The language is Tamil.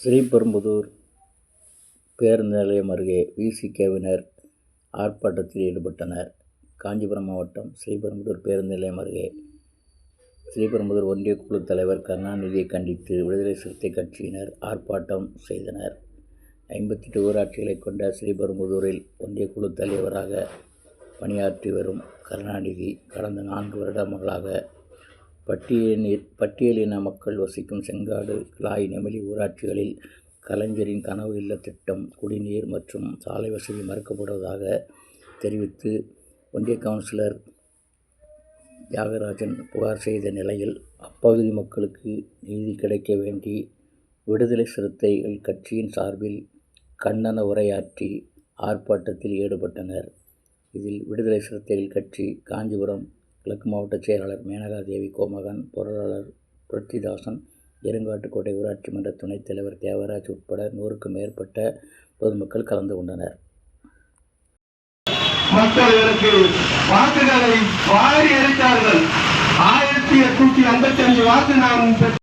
ஸ்ரீபெரும்புதூர் பேருந்து நிலையம் அருகே விசிகேவினர் ஆர்ப்பாட்டத்தில் ஈடுபட்டனர். காஞ்சிபுரம் மாவட்டம் ஸ்ரீபெரும்புதூர் பேருந்து நிலையம் அருகே ஸ்ரீபெரும்புதூர் ஒன்றிய குழு தலைவர் கருணாநிதியை கண்டித்து விடுதலை சிறுத்தை கட்சியினர் ஆர்ப்பாட்டம் செய்தனர். ஐம்பத்தெட்டு ஊராட்சிகளை கொண்ட ஸ்ரீபெரும்புதூரில் ஒன்றிய குழு தலைவராக பணியாற்றி வரும் கருணாநிதி கடந்த நான்கு வருடங்களாக பட்டியலின் பட்டியலின மக்கள் வசிக்கும் செங்காடு, கிளாய், நெமிலி ஊராட்சிகளில் கலைஞரின் கனவு இல்ல திட்டம், குடிநீர் மற்றும் சாலை வசதி மறுக்கப்படுவதாக தெரிவித்து ஒன்றிய கவுன்சிலர் தியாகராஜன் புகார் செய்த நிலையில் அப்பகுதி மக்களுக்கு நீதி கிடைக்க வேண்டி விடுதலை சிறுத்தைகள் கட்சியின் சார்பில் கண்டன உரையாற்றி ஆர்ப்பாட்டத்தில் ஈடுபட்டனர். இதில் விடுதலை சிறுத்தைகள் கட்சி காஞ்சிபுரம் கிழக்கு மாவட்ட செயலாளர் மேனகாதேவி கோமகன், பொருளாளர் புரட்சிதாசன், இருங்காட்டுக்கோட்டை ஊராட்சி மன்ற துணைத் தலைவர் தேவராஜ் உட்பட நூறுக்கும் மேற்பட்ட பொதுமக்கள் கலந்து கொண்டனர். வாக்குகளை வாரி அளித்தார்கள் ஆயிரத்தி எட்நூத்தி ஐம்பத்தி அஞ்சு வாக்கு நாம்